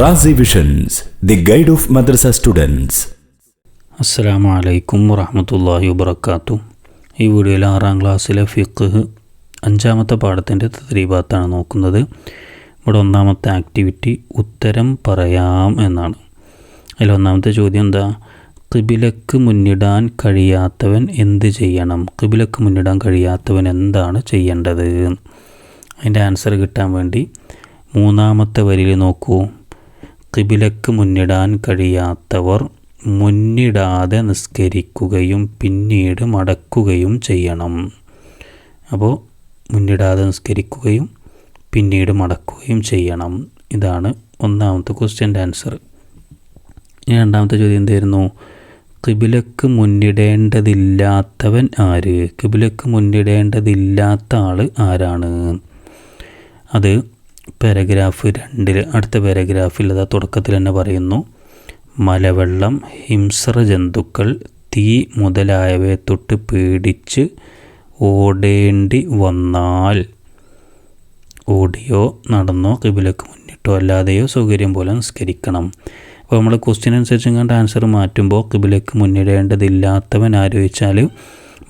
Razi visions the guide of madrasa students അസ്സലാമു അലൈക്കും വറഹമത്തല്ലാഹി വബർക്കാത്തു ഈ വീഡിയോയിൽ ആറാം ക്ലാസ്സിലെ ഫിഖ് അഞ്ചാമത്തെ പാഠത്തിന്റെ തദ്രീബാത്താണ് നോക്കുന്നത്. ഇവിടെ ഒന്നാമത്തെ ആക്ടിവിറ്റി ഉത്തരം പറയാം എന്നാണ്. അതിൽ ഒന്നാമത്തെ ചോദ്യം എന്താ? കിബിലക്ക് മുന്നിടാൻ കഴിയാത്തവൻ എന്ത് ചെയ്യണം? കിബിലക്ക് മുന്നിടാൻ കഴിയാത്തവൻ എന്താണ് ചെയ്യേണ്ടത്? അതിന്റെ ആൻസർ കിട്ടാൻ വേണ്ടി മൂന്നാമത്തെ വരിയിൽ നോക്കൂ. കിബിലക്ക് മുന്നിടാൻ കഴിയാത്തവർ മുന്നിടാതെ നിസ്കരിക്കുകയും പിന്നീട് മടക്കുകയും ചെയ്യണം. അപ്പോൾ മുന്നിടാതെ നിസ്കരിക്കുകയും പിന്നീട് മടക്കുകയും ചെയ്യണം. ഇതാണ് ഒന്നാമത്തെ ക്വസ്റ്റ്യന്റെ ആൻസർ ഇനി രണ്ടാമത്തെ ചോദ്യം എന്തായിരുന്നു? കിബിലക്ക് മുന്നിടേണ്ടതില്ലാത്തവൻ ആര്? കിബിലക്ക് മുന്നിടേണ്ടതില്ലാത്ത ആൾ ആരാണ്? അത് പാരഗ്രാഫ് രണ്ടിൽ അടുത്ത പാരഗ്രാഫിൽ അതാ തുടക്കത്തിൽ തന്നെ പറയുന്നു. മലവെള്ളം ഹിംസ്ര ജന്തുക്കൾ തീ മുതലായവയെ തൊട്ട് പേടിച്ച് ഓടേണ്ടി വന്നാൽ ഓടിയോ നടന്നോ കിബിലക്ക് മുന്നിട്ടോ അല്ലാതെയോ സൗകര്യം പോലെ നിസ്കരിക്കണം. അപ്പോൾ നമ്മൾ ക്വസ്റ്റ്യൻ അനുസരിച്ച് കണ്ട് ആൻസർ മാറ്റുമ്പോൾ കിബിലക്ക് മുന്നിടേണ്ടതില്ലാത്തവൻ ആലോചിച്ചാൽ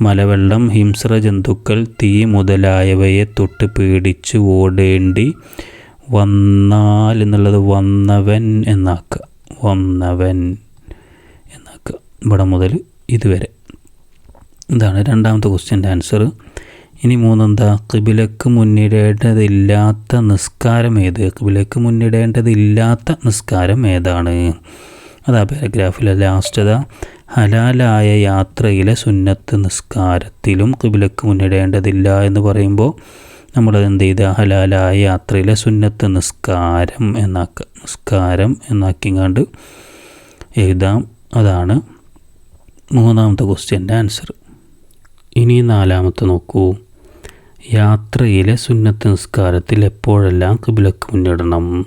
മലവെള്ളം ഹിംസ്ര ജന്തുക്കൾ തീ മുതലായവയെ തൊട്ട് പേടിച്ച് ഓടേണ്ടി വന്നാൽ എന്നുള്ളത് വന്നവൻ എന്നാക്കുക. വന്നവൻ എന്നാക്കുക. ഇവിടെ മുതൽ ഇതുവരെ. ഇതാണ് രണ്ടാമത്തെ ക്വസ്റ്റ്യന്റെ ആൻസർ. ഇനി മൂന്നെന്താ? കിബിലക്ക് മുന്നിടേണ്ടതില്ലാത്ത നിസ്കാരം ഏത്? കിബിലക്ക് മുന്നിടേണ്ടതില്ലാത്ത നിസ്കാരം ഏതാണ്? അതാ പാരഗ്രാഫിലെ ലാസ്റ്റത ഹലാലായ യാത്രയിലെ സുന്നത്ത് നിസ്കാരത്തിലും കിബിലക്ക് മുന്നിടേണ്ടതില്ല എന്ന് പറയുമ്പോൾ നമ്മളത് എന്ത് ചെയ്ത? ഹലാലായ യാത്രയിലെ സുന്നത്ത് നിസ്കാരം എന്നാക്കുക നിസ്കാരം എന്നാക്കിങ്ങാണ്ട് എഴുതാം. അതാണ് മൂന്നാമത്തെ ക്വസ്റ്റ്യന്റെ ആൻസർ. ഇനി നാലാമത്തെ നോക്കൂ. യാത്രയിലെ സുന്നത്ത് നിസ്കാരത്തിൽ എപ്പോഴെല്ലാം കിബിലക്ക് മുന്നിടണം?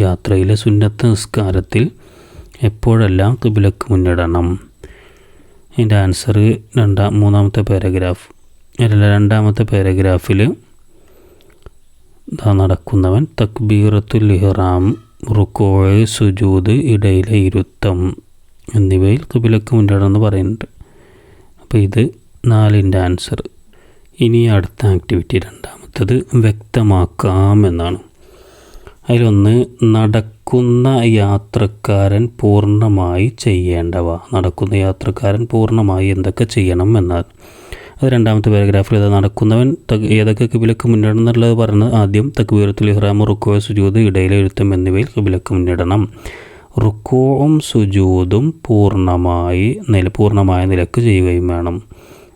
യാത്രയിലെ സുന്നത്ത് നിസ്കാരത്തിൽ എപ്പോഴെല്ലാം കിബിലക്ക് മുന്നിടണം? ഇതിന്റെ ആൻസർ രണ്ടാം മൂന്നാമത്തെ പാരഗ്രാഫ് അല്ല രണ്ടാമത്തെ പാരഗ്രാഫിൽ ഇതാ നടക്കുന്നവൻ തക്ബീറത്തുൽ ഇഹ്റാം റുക്കോഴ് സുജൂദ് ഇടയിലെ ഇരുത്തം എന്നിവയിൽ കിബിലക്ക് മുന്നിടണമെന്ന് പറയുന്നുണ്ട്. അപ്പോൾ ഇത് നാലിന്റെ ആൻസർ ഇനി അടുത്ത ആക്ടിവിറ്റി രണ്ടാമത്തത് വ്യക്തമാക്കാം എന്നാണ്. അതിലൊന്ന് നടക്കുന്ന യാത്രക്കാരൻ പൂർണമായി ചെയ്യേണ്ടവ. നടക്കുന്ന യാത്രക്കാരൻ പൂർണമായി എന്തൊക്കെ ചെയ്യണം എന്നാൽ. അത് രണ്ടാമത്തെ പാരഗ്രാഫിൽ അത് നടക്കുന്നവൻ ഏതൊക്കെ കിബിലക്ക് മുന്നിടണം എന്നുള്ളത് പറയുന്നത് ആദ്യം തക്ബീറത്തുൽ ഇഹ്റാം റുക്കോ സുജൂദ് ഇടയിലെ എഴുത്തും എന്നിവയിൽ കിബിലക്ക് മുന്നിടണം. റുക്കോവും സുജൂദും പൂർണമായി നില പൂർണമായ നിലയ്ക്ക് ചെയ്യുകയും വേണം.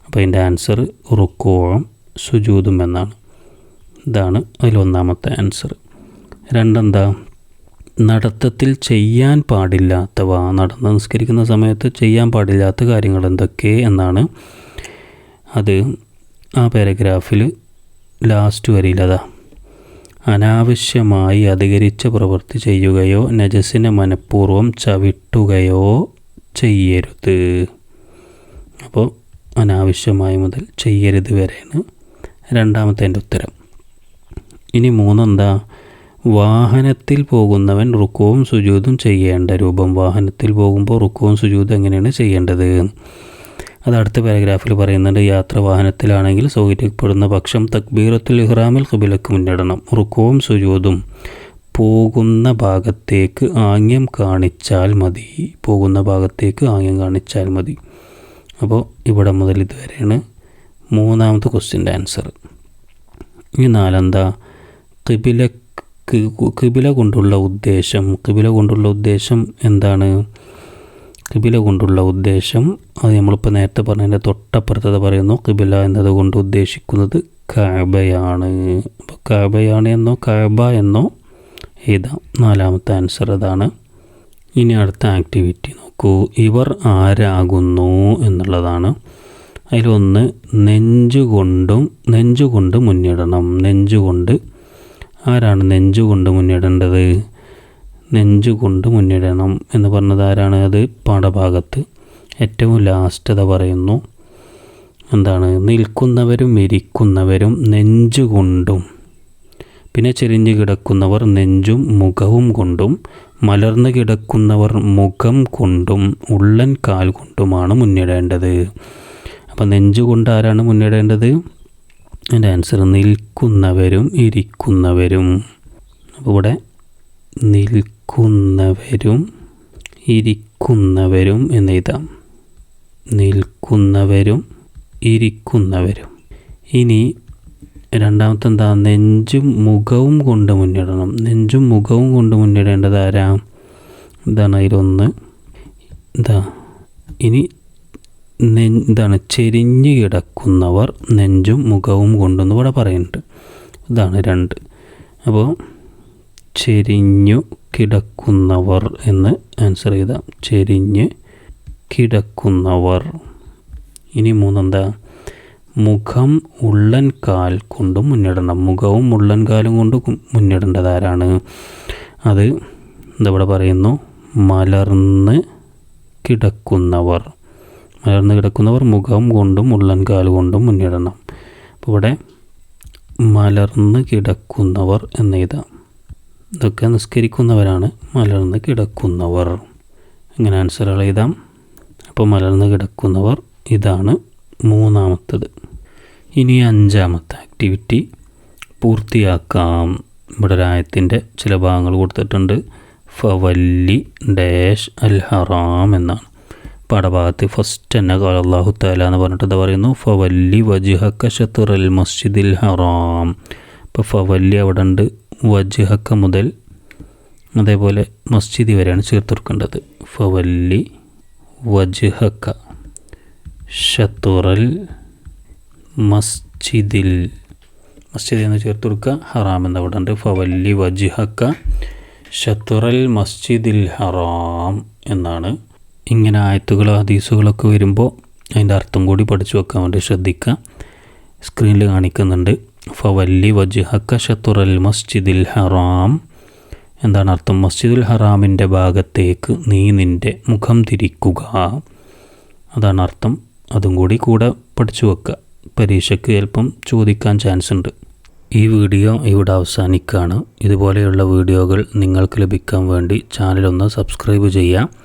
അപ്പോൾ അതിന്റെ ആൻസർ റുക്കോവും സുജൂദും എന്നാണ്. ഇതാണ് അതിലൊന്നാമത്തെ ആൻസർ രണ്ടെന്താ? നടത്തത്തിൽ ചെയ്യാൻ പാടില്ലാത്തവ നടന്ന് നിസ്കരിക്കുന്ന സമയത്ത് ചെയ്യാൻ പാടില്ലാത്ത കാര്യങ്ങൾ എന്തൊക്കെ എന്നാണ് അത് ആ പാരഗ്രാഫിൽ ലാസ്റ്റ് വരിയിലതാ അനാവശ്യമായി അധികരിച്ച പ്രവൃത്തി ചെയ്യുകയോ നജസിനെ മനഃപൂർവം ചവിട്ടുകയോ ചെയ്യരുത്. അപ്പോൾ അനാവശ്യമായി മുതൽ ചെയ്യരുത് വരെയാണ് രണ്ടാമത്തെ എന്റെ ഉത്തരം. ഇനി മൂന്നെന്താ? വാഹനത്തിൽ പോകുന്നവൻ റുക്കവും സുജൂതും ചെയ്യേണ്ട രൂപം. വാഹനത്തിൽ പോകുമ്പോൾ റുക്കവും സുജൂതും എങ്ങനെയാണ് ചെയ്യേണ്ടത്? അത് അടുത്ത പാരഗ്രാഫിൽ പറയുന്നുണ്ട്. യാത്ര വാഹനത്തിലാണെങ്കിൽ സൗകര്യപ്പെടുന്ന പക്ഷം തക്ബീറത്തുൽ ഇഹ്റാമിൽ കബിലക്ക് മുന്നിടണം. റുക്കവും സുജൂതും പോകുന്ന ഭാഗത്തേക്ക് ആംഗ്യം കാണിച്ചാൽ മതി. പോകുന്ന ഭാഗത്തേക്ക് ആംഗ്യം കാണിച്ചാൽ മതി. അപ്പോൾ ഇവിടെ മുതൽ ഇതുവരെയാണ് മൂന്നാമത്തെ ക്വസ്റ്റ്യന്റെ ആൻസർ ഇനി നാലെന്താ? കിബില കിബില കൊണ്ടുള്ള ഉദ്ദേശം കിബില കൊണ്ടുള്ള ഉദ്ദേശം എന്താണ്? കിബില കൊണ്ടുള്ള ഉദ്ദേശം അത് നമ്മളിപ്പോൾ നേരത്തെ പറഞ്ഞതിന്റെ തൊട്ടപ്പുറത്തത് പറയുന്നു കിബില എന്നതുകൊണ്ട് ഉദ്ദേശിക്കുന്നത് കാബയാണ്. അപ്പോൾ കാബയാണ് എന്നോ കാബ എന്നോ എഴുതാം നാലാമത്തെ ആൻസർ അതാണ്. ഇനി അടുത്ത ആക്ടിവിറ്റി നോക്കൂ. ഇവർ ആരാകുന്നു എന്നുള്ളതാണ്. അതിലൊന്ന് നെഞ്ചുകൊണ്ടും നെഞ്ചുകൊണ്ട് മുന്നിടണം. നെഞ്ചുകൊണ്ട് ആരാണ് നെഞ്ചുകൊണ്ട് മുന്നിടേണ്ടത്? നെഞ്ചുകൊണ്ട് മുന്നിടണം എന്ന് പറഞ്ഞത് ആരാണ്? അത് പാഠഭാഗത്ത് ഏറ്റവും ലാസ്റ്റത പറയുന്നു. എന്താണ്? നിൽക്കുന്നവരും ഇരിക്കുന്നവരും നെഞ്ചുകൊണ്ടും പിന്നെ ചെരിഞ്ഞു കിടക്കുന്നവർ നെഞ്ചും മുഖവും കൊണ്ടും മലർന്നു കിടക്കുന്നവർ മുഖം കൊണ്ടും ഉള്ളൻ കാൽ കൊണ്ടുമാണ് മുന്നിടേണ്ടത്. അപ്പം നെഞ്ചുകൊണ്ട് ആരാണ് മുന്നിടേണ്ടത്? എന്റെ ആൻസർ നിൽക്കുന്നവരും ഇരിക്കുന്നവരും. അപ്പോൾ ഇവിടെ നിൽക്കുന്നവരും ഇരിക്കുന്നവരും എന്നെഴുതാം നിൽക്കുന്നവരും ഇരിക്കുന്നവരും. ഇനി രണ്ടാമത്തെ എന്താ നെഞ്ചും മുഖവും കൊണ്ട് മുന്നിടണം. നെഞ്ചും മുഖവും കൊണ്ട് മുന്നിടേണ്ടത് ആരാ? ഇതാണ് അതിലൊന്ന്. ഇതാ. ഇനി നെ ചെരിഞ്ഞ് കിടക്കുന്നവർ നെഞ്ചും മുഖവും കൊണ്ടെന്ന് ഇവിടെ പറയുന്നുണ്ട്. ഇതാണ് രണ്ട്. അപ്പോൾ ചെരിഞ്ഞു കിടക്കുന്നവർ എന്ന് ആൻസർ ചെയ്താൽ ചെരിഞ്ഞ് കിടക്കുന്നവർ. ഇനി മൂന്നെന്താ? മുഖം ഉള്ളൻ കാൽ കൊണ്ടും മുന്നിടണം. മുഖവും ഉള്ളൻ കാലും കൊണ്ട് മുന്നിടേണ്ടത് ആരാണ്? അത് എന്താ ഇവിടെ പറയുന്നു. മലർന്ന് കിടക്കുന്നവർ. മലർന്ന് കിടക്കുന്നവർ മുഖം കൊണ്ടും ഉള്ളൻ കാൽ മുന്നിടണം. അപ്പോൾ ഇവിടെ മലർന്ന് കിടക്കുന്നവർ എന്നെഴുതാം ഇതൊക്കെ നിസ്കരിക്കുന്നവരാണ്. മലർന്ന് കിടക്കുന്നവർ. അങ്ങനെ ആൻസറുകൾ എഴുതാം. അപ്പോൾ മലർന്ന് കിടക്കുന്നവർ ഇതാണ് മൂന്നാമത്തത്. ഇനി അഞ്ചാമത്തെ ആക്ടിവിറ്റി പൂർത്തിയാക്കാം. ഇവിടെ രായത്തിന്റെ ചില ഭാഗങ്ങൾ കൊടുത്തിട്ടുണ്ട്. ഫവല്ലി ഡാഷ് അൽ ഹറാം എന്നാണ്. പാഠഭാഗത്ത് ഫസ്റ്റ് തന്നെ കാല അള്ളാഹു താല എന്ന് പറഞ്ഞിട്ട് എന്താ പറയുന്നു? ഫവല്ലി വജുഹക്ക ഷത്തുറൽ മസ്ജിദിൽ ഹറാം. ഇപ്പോൾ ഫവല്ലി അവിടെ ഉണ്ട് വജുഹക്ക മുതൽ അതേപോലെ മസ്ജിദ് വരെയാണ് ചേർത്ത് കൊടുക്കേണ്ടത് ഫവല്ലി വജുഹക്ക ഷത്തുറൽ മസ്ജിദിൽ. മസ്ജിദ് എന്ന് ചേർത്ത് കൊടുക്കുക ഹറാം എന്ന് അവിടെ ഉണ്ട്. ഫവല്ലി വജിഹക്ക ഷത്തുറൽ മസ്ജിദിൽ ഹറാം എന്നാണ് ഇങ്ങനെ ആയത്തുകളോ ഹദീസുകളൊക്കെ വരുമ്പോൾ അതിന്റെ അർത്ഥം കൂടി പഠിച്ചു വെക്കാൻ വേണ്ടി ശ്രദ്ധിക്കുക സ്ക്രീനിൽ കാണിക്കുന്നുണ്ട്. ഫവല്ലി വജിഹക്ക ഷത്തുറൽ മസ്ജിദിൽ ഹറാം. എന്താണ് അർത്ഥം? മസ്ജിദുൽ ഹറാമിന്റെ ഭാഗത്തേക്ക് നീ നിന്റെ മുഖം തിരിക്കുക. അതാണ് അർത്ഥം. അതും കൂടി കൂടെ പഠിച്ചു വെക്കുക പരീക്ഷയ്ക്ക് ചിലപ്പം ചോദിക്കാൻ ചാൻസ് ഉണ്ട്. ഈ വീഡിയോ ഇവിടെ അവസാനിക്കുകയാണ് ഇതുപോലെയുള്ള വീഡിയോകൾ നിങ്ങൾക്ക് ലഭിക്കാൻ വേണ്ടി ചാനലൊന്ന് സബ്സ്ക്രൈബ് ചെയ്യുക.